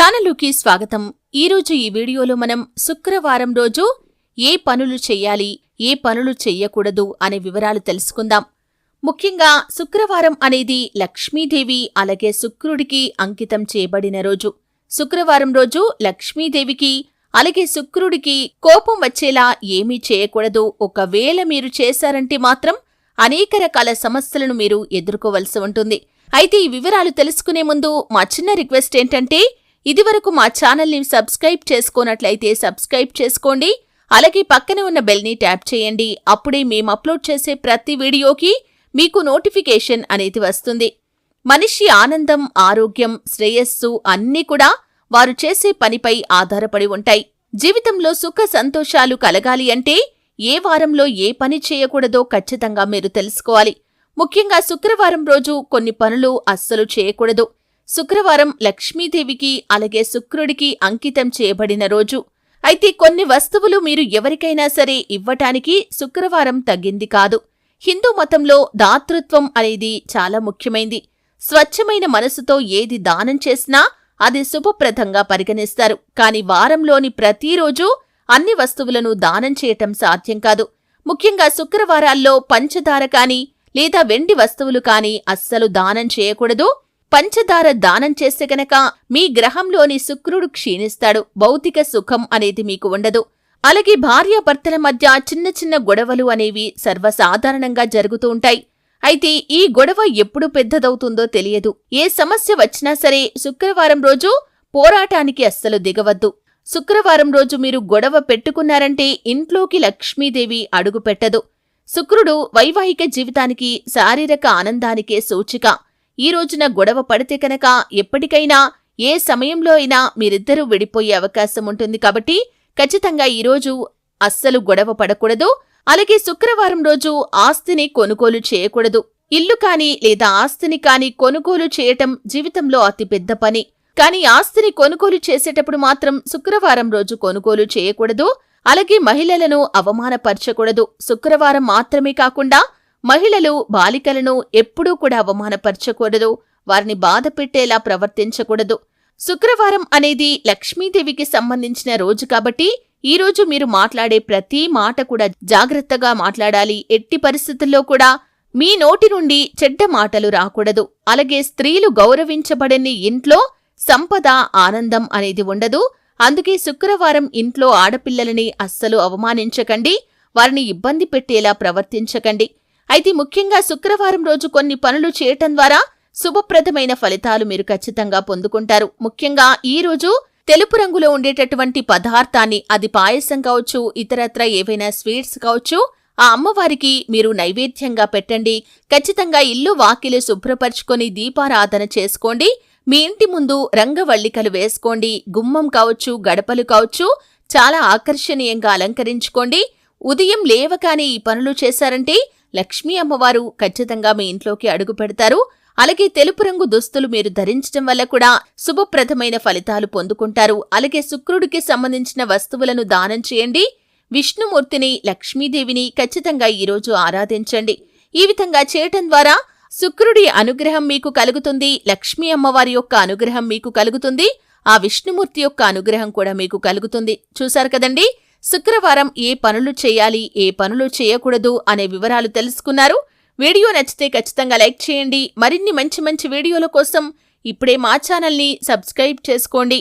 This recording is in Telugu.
ఛానలుకి స్వాగతం. ఈరోజు ఈ వీడియోలో మనం శుక్రవారం రోజు ఏ పనులు చెయ్యాలి ఏ పనులు చెయ్యకూడదు అనే వివరాలు తెలుసుకుందాం. ముఖ్యంగా శుక్రవారం అనేది లక్ష్మీదేవి అలాగే శుక్రుడికి అంకితం చేయబడిన రోజు. శుక్రవారం రోజు లక్ష్మీదేవికి అలాగే శుక్రుడికి కోపం వచ్చేలా ఏమీ చేయకూడదు. ఒకవేళ మీరు చేశారంటే మాత్రం అనేక రకాల సమస్యలను మీరు ఎదుర్కోవలసి ఉంటుంది. అయితే ఈ వివరాలు తెలుసుకునే ముందు మా చిన్న రిక్వెస్ట్ ఏంటంటే ఇదివరకు మా ఛానల్ని సబ్స్క్రైబ్ చేసుకోనట్లయితే సబ్స్క్రైబ్ చేసుకోండి. అలాగే పక్కనే ఉన్న బెల్ని ట్యాప్ చేయండి. అప్పుడే మేము అప్లోడ్ చేసే ప్రతి వీడియోకి మీకు నోటిఫికేషన్ అనేది వస్తుంది. మనిషి ఆనందం ఆరోగ్యం శ్రేయస్సు అన్నీ కూడా వారు చేసే పనిపై ఆధారపడి ఉంటాయి. జీవితంలో సుఖ సంతోషాలు కలగాలి అంటే ఏ వారంలో ఏ పని చేయకూడదో ఖచ్చితంగా మీరు తెలుసుకోవాలి. ముఖ్యంగా శుక్రవారం రోజు కొన్ని పనులు అస్సలు చేయకూడదు. శుక్రవారం లక్ష్మీదేవికి అలాగే శుక్రుడికి అంకితం చేయబడిన రోజు. అయితే కొన్ని వస్తువులు మీరు ఎవరికైనా సరే ఇవ్వటానికి శుక్రవారం తగ్గింది కాదు. హిందూ మతంలో దాతృత్వం అనేది చాలా ముఖ్యమైంది. స్వచ్ఛమైన మనసుతో ఏది దానం చేసినా అది శుభప్రదంగా పరిగణిస్తారు. కాని వారంలోని ప్రతిరోజు అన్ని వస్తువులను దానం చేయటం సాధ్యం కాదు. ముఖ్యంగా శుక్రవారాల్లో పంచదార కాని లేదా వెండి వస్తువులు కాని అస్సలు దానం చేయకూడదు. పంచదార దానం చేస్తే గనక మీ గ్రహంలోని శుక్రుడు క్షీణిస్తాడు. భౌతిక సుఖం అనేది మీకు ఉండదు. అలాగే భార్యాభర్తల మధ్య చిన్న చిన్న గొడవలు అనేవి సర్వసాధారణంగా జరుగుతూ ఉంటాయి. అయితే ఈ గొడవ ఎప్పుడు పెద్దదవుతుందో తెలియదు. ఏ సమస్య వచ్చినా సరే శుక్రవారం రోజు పోరాటానికి అస్సలు దిగవద్దు. శుక్రవారం రోజు మీరు గొడవ పెట్టుకున్నారంటే ఇంట్లోకి లక్ష్మీదేవి అడుగుపెట్టదు. శుక్రుడు వైవాహిక జీవితానికి శారీరక ఆనందానికే సూచిక. ఈ రోజున గొడవ పడితే కనుక ఎప్పటికైనా ఏ సమయంలో అయినా మీరిద్దరూ విడిపోయే అవకాశం ఉంటుంది కాబట్టి ఖచ్చితంగా ఈరోజు అస్సలు గొడవ పడకూడదు. అలాగే శుక్రవారం రోజు ఆస్తిని కొనుగోలు చేయకూడదు. ఇల్లు కాని లేదా ఆస్తిని కాని కొనుగోలు చేయటం జీవితంలో అతిపెద్ద పని. కానీ ఆస్తిని కొనుగోలు చేసేటప్పుడు మాత్రం శుక్రవారం రోజు కొనుగోలు చేయకూడదు. అలాగే మహిళలను అవమానపరచకూడదు. శుక్రవారం మాత్రమే కాకుండా మహిళలు బాలికలను ఎప్పుడూ కూడా అవమానపరచకూడదు. వారిని బాధ పెట్టేలా ప్రవర్తించకూడదు. శుక్రవారం అనేది లక్ష్మీదేవికి సంబంధించిన రోజు కాబట్టి ఈరోజు మీరు మాట్లాడే ప్రతి మాట కూడా జాగ్రత్తగా మాట్లాడాలి. ఎట్టి పరిస్థితుల్లో కూడా మీ నోటి నుండి చెడ్డ మాటలు రాకూడదు. అలాగే స్త్రీలు గౌరవించబడని ఇంట్లో సంపద ఆనందం అనేది ఉండదు. అందుకే శుక్రవారం ఇంట్లో ఆడపిల్లలని అస్సలు అవమానించకండి. వారిని ఇబ్బంది పెట్టేలా ప్రవర్తించకండి. అయితే ముఖ్యంగా శుక్రవారం రోజు కొన్ని పనులు చేయటం ద్వారా శుభప్రదమైన ఫలితాలు మీరు ఖచ్చితంగా పొందుకుంటారు. ముఖ్యంగా ఈ రోజు తెలుపు రంగులో ఉండేటటువంటి పదార్థాన్ని అది పాయసం కావచ్చు ఇతరత్ర ఏవైనా స్వీట్స్ కావచ్చు ఆ అమ్మవారికి మీరు నైవేద్యంగా పెట్టండి. ఖచ్చితంగా ఇల్లు వాకిలు శుభ్రపరుచుకొని దీపారాధన చేసుకోండి. మీ ఇంటి ముందు రంగవల్లికలు వేసుకోండి. గుమ్మం కావచ్చు గడపలు కావచ్చు చాలా ఆకర్షణీయంగా అలంకరించుకోండి. ఉదయం లేవగానే ఈ పనులు చేశారంటే లక్ష్మీ అమ్మవారు ఖచ్చితంగా మీ ఇంట్లోకి అడుగు పెడతారు. అలాగే తెలుపు రంగు దుస్తులు మీరు ధరించడం వల్ల కూడా శుభప్రదమైన ఫలితాలు పొందుకుంటారు. అలాగే శుక్రుడికి సంబంధించిన వస్తువులను దానం చేయండి. విష్ణుమూర్తిని లక్ష్మీదేవిని ఖచ్చితంగా ఈరోజు ఆరాధించండి. ఈ విధంగా చేయటం ద్వారా శుక్రుడి అనుగ్రహం మీకు కలుగుతుంది లక్ష్మీ అమ్మవారి యొక్క అనుగ్రహం మీకు కలుగుతుంది ఆ విష్ణుమూర్తి యొక్క అనుగ్రహం కూడా మీకు కలుగుతుంది. చూశారు కదండీ? శుక్రవారం ఏ పనులు చేయాలి ఏ పనులు చేయకూడదు అనే వివరాలు తెలుసుకున్నారు. వీడియో నచ్చితే ఖచ్చితంగా లైక్ చేయండి. మరిన్ని మంచి మంచి వీడియోల కోసం ఇప్పుడే మా ఛానల్ని సబ్స్క్రైబ్ చేసుకోండి.